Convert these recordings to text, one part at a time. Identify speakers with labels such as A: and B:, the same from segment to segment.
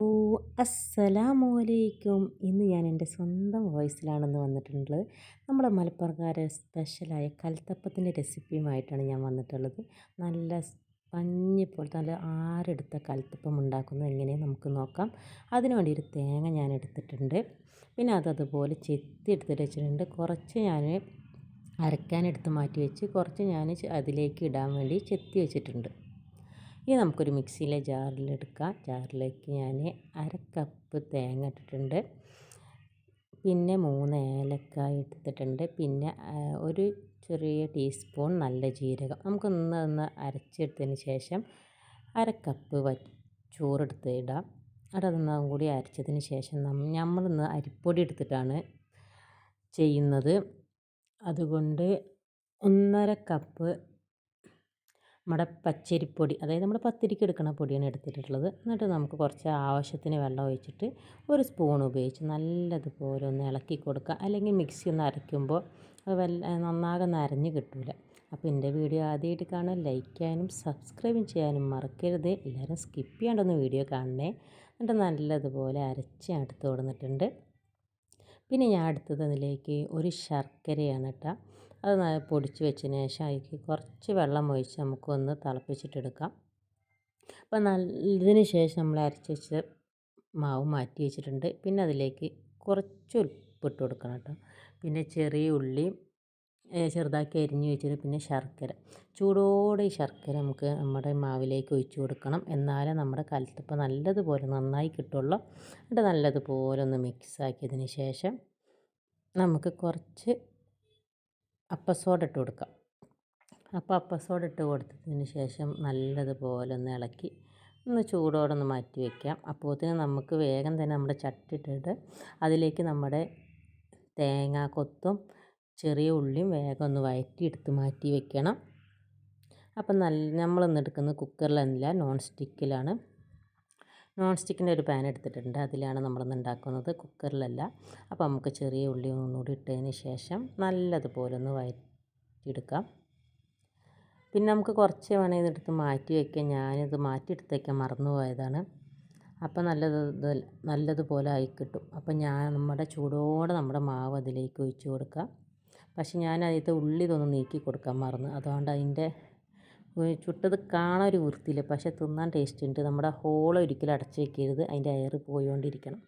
A: ഓ അസ്സലാമു അലൈക്കും ഇന്ന് ഞാൻ എന്റെ സ്വന്തം വോയിസിലാണെന്ന് വന്നിട്ടുള്ളത് നമ്മുടെ മലപ്പുറക്കാരെ സ്പെഷ്യലായ കൽത്തപ്പത്തിന്റെ റെസിപ്പിയുമായിട്ടാണ് ഞാൻ വന്നിട്ടുള്ളത്. നല്ല പഞ്ഞി പോലത്തെ നല്ല ആരെടുത്ത കൽത്തപ്പം ഉണ്ടാക്കുന്നത് എങ്ങനെയാണ് നമുക്ക് നോക്കാം. അതിന് വേണ്ടി ഒരു തേങ്ങ ഞാൻ എടുത്തിട്ടുണ്ട്. പിന്നെ അത് അതുപോലെ ചെത്തി എടുത്തിട്ട് വെച്ചിട്ടുണ്ട്. കുറച്ച് ഞാൻ അരക്കാനെടുത്ത് മാറ്റി വെച്ച് കുറച്ച് ഞാൻ അതിലേക്ക് ഇടാൻ വേണ്ടി ചെത്തി വെച്ചിട്ടുണ്ട്. ഇനി നമുക്കൊരു മിക്സിയിലെ ജാറിലെടുക്കാം ജാറിലേക്ക് ഞാൻ അര കപ്പ് തേങ്ങ ഇട്ടിട്ടുണ്ട്. പിന്നെ മൂന്ന് ഏലക്കായ എടുത്തിട്ടുണ്ട്. പിന്നെ ഒരു ചെറിയ ടീസ്പൂൺ നല്ല ജീരകം. നമുക്ക് ഒന്ന് അരച്ചെടുത്തതിന് ശേഷം അര കപ്പ് വ ചോറെടുത്ത് ഇടാം. അതൊന്നും കൂടി അരച്ചതിന് ശേഷം നമ്മളിന്ന് അരിപ്പൊടി എടുത്തിട്ടാണ് ചെയ്യുന്നത്. അതുകൊണ്ട് ഒന്നര കപ്പ് നമ്മുടെ പച്ചരിപ്പൊടി അതായത് നമ്മുടെ പത്തിരിക്ക് എടുക്കുന്ന പൊടിയാണ് എടുത്തിട്ടുള്ളത്. എന്നിട്ട് നമുക്ക് കുറച്ച് ആവശ്യത്തിന് വെള്ളം ഒഴിച്ചിട്ട് ഒരു സ്പൂൺ ഉപയോഗിച്ച് നല്ലതുപോലെ ഒന്ന് ഇളക്കി കൊടുക്കുക. അല്ലെങ്കിൽ മിക്സി ഒന്ന് അരയ്ക്കുമ്പോൾ അത് വല്ല നന്നാകെ നരഞ്ഞ് കിട്ടില്ല അപ്പോൾ എന്റെ വീഡിയോ ആദ്യമായിട്ട് കാണാൻ ലൈക്ക് ചെയ്യാനും സബ്സ്ക്രൈബ് ചെയ്യാനും മറക്കരുത്. എല്ലാവരും സ്കിപ്പ് ചെയ്യാണ്ടൊന്ന് വീഡിയോ കാണണേ. എന്നിട്ട് നല്ലതുപോലെ അരച്ച് അടുത്ത് കൊടുത്തിട്ടുണ്ട്. പിന്നെ ഞാൻ അടുത്തത് അതിലേക്ക് ഒരു ശർക്കരയാണ് കേട്ടോ അത് പൊടിച്ച് വെച്ചതിന് ശേഷം അതിലേക്ക് കുറച്ച് വെള്ളം ഒഴിച്ച് നമുക്കൊന്ന് തിളപ്പിച്ചിട്ടെടുക്കാം. അപ്പോൾ നല്ല ഇതിന് ശേഷം നമ്മൾ അരച്ച് വെച്ച മാവ് മാറ്റി വെച്ചിട്ടുണ്ട്. പിന്നെ അതിലേക്ക് കുറച്ച് ഉപ്പിട്ട് കൊടുക്കണം കേട്ടോ. പിന്നെ ചെറിയ ഉള്ളി ചെറുതാക്കി അരിഞ്ഞ് വെച്ചിട്ട് പിന്നെ ശർക്കര. ചൂടോടെ ഈ ശർക്കര നമുക്ക് നമ്മുടെ മാവിലേക്ക് ഒഴിച്ചു കൊടുക്കണം. എന്നാലേ നമ്മുടെ കലത്തപ്പം നല്ലതുപോലെ നന്നായി കിട്ടുള്ളൂ. എന്നിട്ട് നല്ലതുപോലെ ഒന്ന് മിക്സ് ആക്കിയതിന് ശേഷം നമുക്ക് കുറച്ച് അപ്പസോഡ ഇട്ട് കൊടുക്കാം. അപ്പോൾ അപ്പസോഡ ഇട്ട് കൊടുത്തതിന് ശേഷം നല്ലതുപോലെ ഒന്ന് ഇളക്കി ഒന്ന് ചൂടോടെ ഒന്ന് മാറ്റി വയ്ക്കാം അപ്പോഴത്തേന് നമുക്ക് വേഗം തന്നെ നമ്മുടെ ചട്ടി ഇട്ടിട്ട് അതിലേക്ക് നമ്മുടെ തേങ്ങാ കൊത്തും ചെറിയ ഉള്ളിയും വേഗം ഒന്ന് വഴറ്റിയെടുത്ത് മാറ്റി വയ്ക്കണം അപ്പം നല്ല നമ്മളിന്ന് എടുക്കുന്നത് കുക്കറിലല്ല നോൺ സ്റ്റിക്കിലാണ്. നോൺ സ്റ്റിക്കിന്റെ ഒരു പാൻ എടുത്തിട്ടുണ്ട്. അതിലാണ് നമ്മളിന്ന് ഉണ്ടാക്കുന്നത് കുക്കറിലല്ല. അപ്പോൾ നമുക്ക് ചെറിയ ഉള്ളി ഒന്നുകൂടി ഇട്ടതിന് ശേഷം നല്ലതുപോലെ ഒന്ന് വഴറ്റിയെടുക്കാം പിന്നെ നമുക്ക് കുറച്ച് വേണമെങ്കിൽ എടുത്ത് മാറ്റി വയ്ക്കാം ഞാനിത് മാറ്റിയെടുത്തേക്കാൻ മറന്നു പോയതാണ് അപ്പോൾ നല്ലത് നല്ലതുപോലെ ആയി കിട്ടും. അപ്പോൾ ഞാൻ നമ്മുടെ ചൂടോടെ നമ്മുടെ മാവ് അതിലേക്ക് ഒഴിച്ചു കൊടുക്കാം. പക്ഷെ ഞാൻ അതിലത്തെ ഉള്ളി ഇതൊന്ന് നീക്കി കൊടുക്കാൻ മറന്നു. അതുകൊണ്ട് അതിന്റെ ചുട്ടത് കാണാൻ ഒരു വൃത്തിയില്ല. പക്ഷേ തിന്നാൻ ടേസ്റ്റ് ഉണ്ട്. നമ്മുടെ ഹോൾ ഒരിക്കലും അടച്ചു വെക്കരുത്. അതിന്റെ എയർ പോയിക്കൊണ്ടിരിക്കണം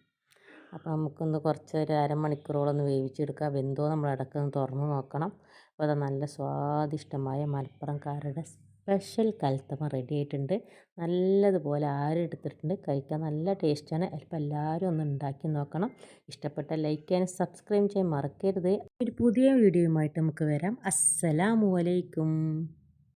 A: അപ്പോൾ നമുക്കൊന്ന് കുറച്ച് ഒരു അരമണിക്കൂറോളം ഒന്ന് വേവിച്ചെടുക്കാം വെന്തോ നമ്മൾ ഇടയ്ക്കൊന്ന് തുറന്ന് നോക്കണം. അപ്പോൾ അത് നല്ല സ്വാദിഷ്ടമായ മലപ്പുറംകാരുടെ സ്പെഷ്യൽ കൽത്തമ റെഡി ആയിട്ടുണ്ട്. നല്ലതുപോലെ എടുത്തിട്ടുണ്ട് കഴിക്കാൻ നല്ല ടേസ്റ്റാണ് അപ്പോൾ എല്ലാവരും ഒന്ന് ഉണ്ടാക്കി നോക്കണം. ഇഷ്ടപ്പെട്ട ലൈക്ക് ചെയ്യാൻ സബ്സ്ക്രൈബ് ചെയ്യാൻ മറക്കരുത്. ഒരു പുതിയ വീഡിയോയുമായിട്ട് നമുക്ക് വരാം. അസ്സലാമു അലൈക്കും.